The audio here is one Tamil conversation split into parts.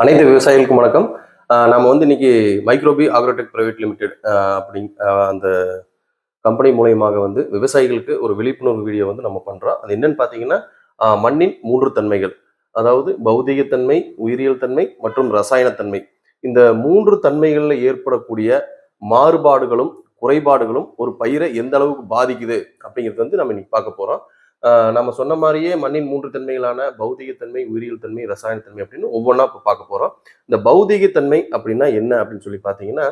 அனைத்து விவசாயிகளுக்கும் வணக்கம். நம்ம வந்து இன்னைக்கு மைக்ரோபி ஆக்ரோடெக் பிரைவேட் லிமிடெட் அப்படி அந்த கம்பெனி மூலயமாக வந்து விவசாயிகளுக்கு ஒரு விழிப்புணர்வு வீடியோ வந்து நம்ம பண்ணுறோம் அது என்னன்னு பார்த்தீங்கன்னா மண்ணின் மூன்று தன்மைகள். அதாவது பௌதிகத்தன்மை உயிரியல் தன்மை மற்றும் ரசாயனத்தன்மை இந்த மூன்று தன்மைகளில் ஏற்படக்கூடிய மாறுபாடுகளும் குறைபாடுகளும் ஒரு பயிரை எந்த அளவுக்கு பாதிக்குது அப்படிங்கிறது வந்து நம்ம இன்னைக்கு பார்க்க போகிறோம் நம்ம சொன்ன மாதிரியே மண்ணின் மூன்று தன்மைகளான பௌதிகத்தன்மை உயிரியல் தன்மை ரசாயனத்தன்மை அப்படின்னு ஒவ்வொன்றா இப்போ பார்க்க போகிறோம் இந்த பௌதிகத்தன்மை அப்படின்னா என்ன அப்படின்னு சொல்லி பார்த்தீங்கன்னா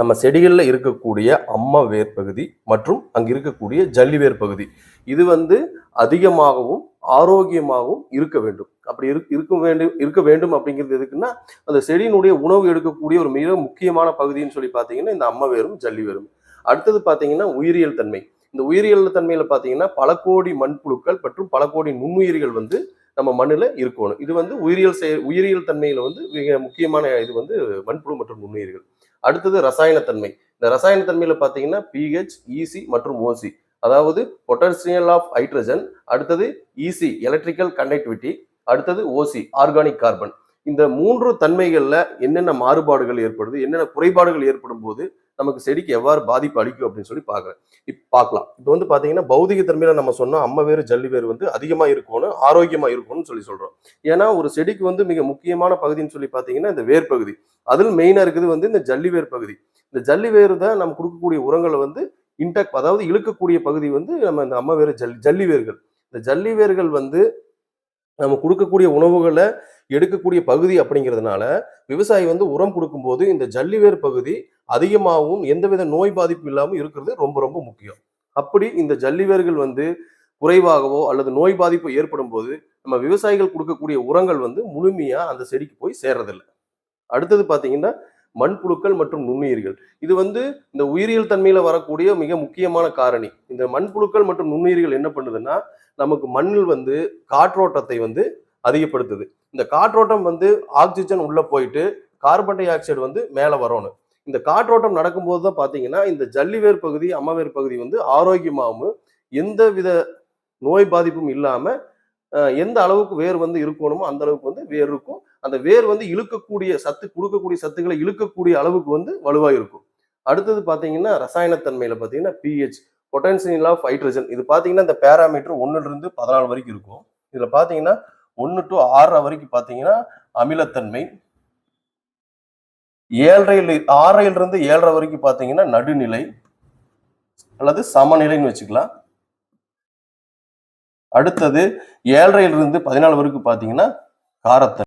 நம்ம செடிகளில் இருக்கக்கூடிய அம்ம வேர் பகுதி மற்றும் அங்கே இருக்கக்கூடிய ஜல்லி வேர் பகுதி. இது வந்து அதிகமாகவும் ஆரோக்கியமாகவும் இருக்க வேண்டும். அப்படி இரு இருக்க வேண்டும் இருக்க வேண்டும் அப்படிங்கிறது எதுக்குன்னா அந்த செடியினுடைய உணவு எடுக்கக்கூடிய ஒரு மிக முக்கியமான பகுதின்னு சொல்லி பார்த்தீங்கன்னா இந்த அம்ம வேரும் ஜல்லி வேரும். அடுத்தது பார்த்தீங்கன்னா உயிரியல் தன்மை. இந்த உயிரியல் தன்மையில பார்த்தீங்கன்னா பல கோடி மண்புழுக்கள் மற்றும் பல கோடி நுண்ணுயிர்கள் வந்து நம்ம மண்ணில் இருக்கணும். இது வந்து உயிரியல் செய உயிரியல் தன்மையில வந்து மிக முக்கியமான இது வந்து மண்புழு மற்றும் நுண்ணுயிர்கள். அடுத்தது ரசாயனத்தன்மை இந்த ரசாயனத்தன்மையில பார்த்தீங்கன்னா பிஹெச் இசி மற்றும் ஓசி அதாவது பொட்டன்சியல் ஆஃப் ஹைட்ரஜன் அடுத்தது இசி எலக்ட்ரிக்கல் கண்டக்டிவிட்டி அடுத்தது ஓசி ஆர்கானிக் கார்பன் இந்த மூன்று தன்மைகளில் என்னென்ன மாறுபாடுகள் ஏற்படுது என்னென்ன குறைபாடுகள் ஏற்படும் போது நமக்கு செடிக்கு எவ்வாறு பாதிப்பு அளிக்கும் அப்படின்னு சொல்லி பார்க்குறேன். இப்போ பார்க்கலாம். இப்போ வந்து பார்த்தீங்கன்னா பௌதிக தன்மையில நம்ம சொன்னோம் அம்மை வேறு ஜல்லி வேறு வந்து அதிகமாக இருக்கணும் ஆரோக்கியமாக இருக்கணும்னு சொல்லி சொல்கிறோம் ஏன்னா ஒரு செடிக்கு வந்து மிக முக்கியமான பகுதின்னு சொல்லி பார்த்தீங்கன்னா இந்த வேர் பகுதி. அதில் மெயினாக இருக்குது வந்து இந்த ஜல்லி வேர் பகுதி. இந்த ஜல்லி வேறு தான் நம்ம கொடுக்கக்கூடிய உரங்களை வந்து இன்டெக் அதாவது இழுக்கக்கூடிய பகுதி வந்து நம்ம இந்த அம்ம வேறு ஜல்லி ஜல்லி வேர்கள். இந்த ஜல்லி வேர்கள் வந்து நம்ம கொடுக்கக்கூடிய உணவுகளை எடுக்கக்கூடிய பகுதி அப்படிங்கிறதுனால விவசாயி வந்து உரம் கொடுக்கும்போது இந்த ஜல்லி வேர் பகுதி அதிகமாகவும் எந்தவித நோய் பாதிப்பு இல்லாமல் இருக்கிறது ரொம்ப ரொம்ப முக்கியம். அப்படி இந்த ஜல்லிவேர்கள் வந்து குறைவாகவோ அல்லது நோய் பாதிப்போ ஏற்படும் போது நம்ம விவசாயிகள் கொடுக்கக்கூடிய உரங்கள் வந்து முழுமையாக அந்த செடிக்கு போய் சேர்றதில்லை. அடுத்தது பார்த்தீங்கன்னா மண்புழுக்கள் மற்றும் நுண்ணுயிர்கள். இது வந்து இந்த உயிரியல் தன்மையில் வரக்கூடிய மிக முக்கியமான காரணி. இந்த மண்புழுக்கள் மற்றும் நுண்ணுயிர்கள் என்ன பண்ணுதுன்னா நமக்கு மண்ணில் வந்து காற்றோட்டத்தை வந்து அதிகப்படுத்துது. இந்த காற்றோட்டம் வந்து ஆக்சிஜன் உள்ளே போயிட்டு கார்பன் டை ஆக்சைடு வந்து மேலே வரணும். இந்த காற்றோட்டம் நடக்கும்போது தான் பார்த்தீங்கன்னா இந்த ஜல்லிவேர் பகுதி அம்மவேர் பகுதி வந்து ஆரோக்கியமாகவும் எந்த வித நோய் பாதிப்பும் இல்லாமல் எந்த அளவுக்கு வேர் வந்து இருக்கணுமோ அந்த அளவுக்கு வந்து வேர் இருக்கும். அந்த வேர் வந்து இழுக்கக்கூடிய சத்து கொடுக்கக்கூடிய சத்துக்களை இழுக்கக்கூடிய அளவுக்கு வந்து வலுவாக இருக்கும். அடுத்தது பார்த்தீங்கன்னா ரசாயனத்தன்மையில் பார்த்தீங்கன்னா பிஹெச் பொட்டன்சியல் ஆஃப் ஹைட்ரஜன் இது பார்த்தீங்கன்னா இந்த பேராமீட்டர் ஒன்றுலேருந்து பதினாலு வரைக்கும் இருக்கும். இதில் பார்த்தீங்கன்னா ஒன்று டு ஆறரை வரைக்கும் பார்த்தீங்கன்னா அமிலத்தன்மை ஏழரையில் ஆறையிலிருந்து ஏழரை வரைக்கும் பார்த்தீங்கன்னா நடுநிலை அல்லது சமநிலைன்னு வச்சுக்கலாம். அடுத்தது ஏழரையிலிருந்து பதினாலு வரைக்கும் பார்த்தீங்கன்னா காரத்தன்மை